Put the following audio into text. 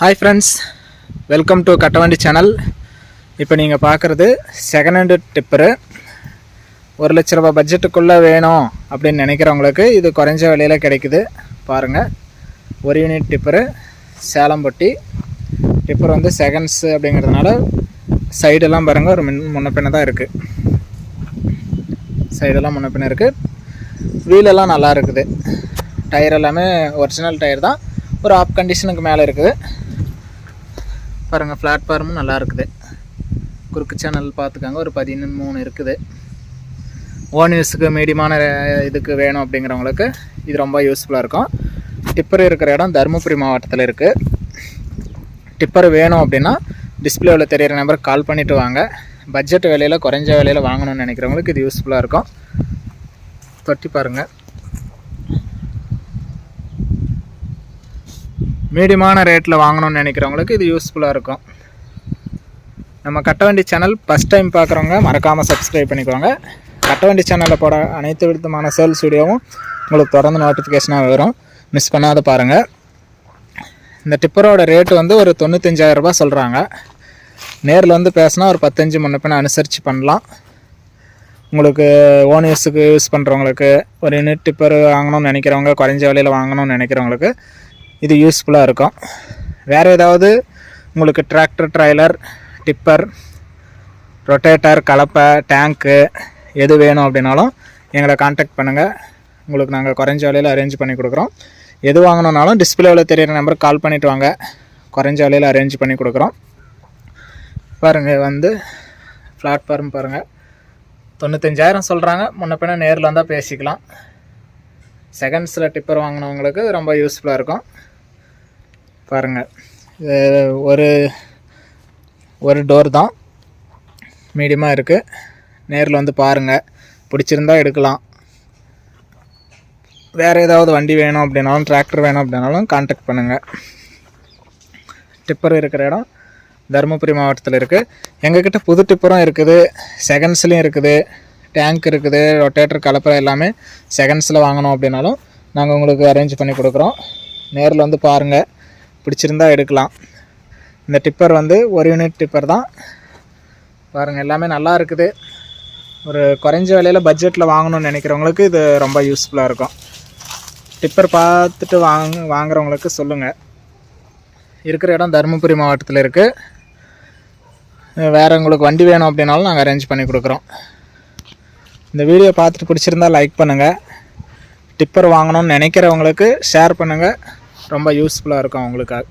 Hi friends welcome to Kattavandi channel இப்போ நீங்கள் பார்க்குறது செகண்ட் ஹேண்டு டிப்பரு ஒரு லட்ச ரூபாய் பட்ஜெட்டுக்குள்ளே வேணும் அப்படின்னு நினைக்கிறவங்களுக்கு இது குறைஞ்ச விலையில் கிடைக்குது. பாருங்கள் ஒரு யூனிட் டிப்பரு சேலம்பட்டி. டிப்பர் வந்து செகண்ட்ஸ் அப்படிங்கிறதுனால சைடெல்லாம் பாருங்கள் ஒரு மின் முன்ன தான் இருக்குது சைடெல்லாம் முன்ன பின்ன இருக்குது வீலெல்லாம் நல்லா இருக்குது. டயர் எல்லாமே ஒரிஜினல் டயர் தான். ஒரு ஆப் கண்டிஷனுக்கு மேலே இருக்குது. பாருங்கள் பிளாட்ஃபார்மும் நல்லா இருக்குது. குறுக்கு சேனல் பார்த்துக்காங்க ஒரு பதிமூணு இருக்குது. ஓ நியூஸுக்கு மீடியமான இதுக்கு வேணும் அப்படிங்கிறவங்களுக்கு இது ரொம்ப யூஸ்ஃபுல்லாக இருக்கும். டிப்பர் இருக்கிற இடம் தருமபுரி மாவட்டத்தில் இருக்குது டிப்பர் வேணும் அப்படின்னா டிஸ்பிளேவில் தெரியிற நம்பருக்கு கால் பண்ணிவிட்டு வாங்க. பட்ஜெட் விலையில் குறைஞ்ச விலையில் வாங்கணும்னு நினைக்கிறவங்களுக்கு இது யூஸ்ஃபுல்லாக இருக்கும். தொட்டி பாருங்கள் மீடியமான ரேட்டில் வாங்கணும்னு நினைக்கிறவங்களுக்கு இது யூஸ்ஃபுல்லாக இருக்கும். நம்ம கட்டவண்டி சேனல் ஃபஸ்ட் டைம் பார்க்குறவங்க மறக்காமல் சப்ஸ்கிரைப் பண்ணிக்கோங்க. கட்டவண்டி சேனலில் போட அனைத்து விதமான சேல்ஸ் வீடியோவும் உங்களுக்கு தொடர்ந்து நோட்டிஃபிகேஷனாக வரும். மிஸ் பண்ணாத பாருங்கள் இந்த டிப்பரோட ரேட்டு வந்து ஒரு தொண்ணூத்தஞ்சாயிரம் சொல்கிறாங்க நேரில் வந்து பேசினா ஒரு பத்தஞ்சு முன்ன அனுசரித்து பண்ணலாம். உங்களுக்கு ஓன் யூஸுக்கு யூஸ் பண்ணுறவங்களுக்கு ஒரு யூனிட் டிப்பர் வாங்கணும்னு நினைக்கிறவங்க குறைஞ்ச விலையில் வாங்கணும்னு நினைக்கிறவங்களுக்கு இது யூஸ்ஃபுல்லாக இருக்கும். வேறு ஏதாவது உங்களுக்கு டிராக்டர் ட்ரைலர் டிப்பர் ரொட்டேட்டர் கலப்பை டேங்க்கு எது வேணும் அப்படின்னாலும் எங்களை காண்டாக்ட் பண்ணுங்கள் உங்களுக்கு நாங்கள் குறைஞ்ச விலையில் அரேஞ்ச் பண்ணி கொடுக்குறோம். எது வாங்கணுன்னாலும் டிஸ்பிளேவில் தெரியிற நம்பருக்கு கால் பண்ணிவிட்டு வாங்க. குறைஞ்ச விலையில் அரேஞ்ச் பண்ணி கொடுக்குறோம். பாருங்கள் வந்து பிளாட்ஃபார்ம் பாருங்கள் தொண்ணூத்தஞ்சாயிரம் சொல்கிறாங்க முன்ன பின்ன நேரில் வந்தால் பேசிக்கலாம். செகண்ட்ஸில் டிப்பர் வாங்கினவங்களுக்கு ரொம்ப யூஸ்ஃபுல்லாக இருக்கும். பாருங்கள் ஒரு ஒரு டோர் தான். மீடியமாக இருக்குது நேரில் வந்து பாருங்கள் பிடிச்சிருந்தா எடுக்கலாம். வேறு ஏதாவது வண்டி வேணும் அப்படின்னாலும் டிராக்டர் வேணும் அப்படின்னாலும் காண்டாக்ட் பண்ணுங்கள் டிப்பர் இருக்கிற இடம் தருமபுரி மாவட்டத்தில் இருக்குது எங்ககிட்ட புது டிப்பரும் இருக்குது. செகண்ட்ஸ்லேயும் இருக்குது. டேங்க் இருக்குது. ரொட்டேட்டர் கலப்பரை எல்லாமே செகண்ட்ஸில் வாங்கணும் அப்படின்னாலும் நாங்கள் உங்களுக்கு அரேஞ்ச் பண்ணி கொடுக்குறோம். நேரில் வந்து பாருங்கள் பிடிச்சிருந்தா எடுக்கலாம். இந்த டிப்பர் வந்து ஒரு யூனிட் டிப்பர் தான். பாருங்கள் எல்லாமே நல்லா இருக்குது. ஒரு குறைஞ்ச விலையில் பட்ஜெட்டில் வாங்கணும்னு நினைக்கிறவங்களுக்கு இது ரொம்ப யூஸ்ஃபுல்லாக இருக்கும். டிப்பர் பார்த்துட்டு வாங்க வாங்குறவங்களுக்கு சொல்லுங்கள் இருக்கிற இடம் தருமபுரி மாவட்டத்தில் இருக்குது வேறு உங்களுக்கு வண்டி வேணும் அப்படின்னாலும் நாங்கள் அரேஞ்ச் பண்ணி கொடுக்குறோம். இந்த வீடியோ பார்த்துட்டு பிடிச்சிருந்தா லைக் பண்ணுங்கள் டிப்பர் வாங்கணும்னு நினைக்கிறவங்களுக்கு ஷேர் பண்ணுங்கள் ரொம்ப யூஸ்ஃபுல்லாக இருக்கும் அவங்களுக்காக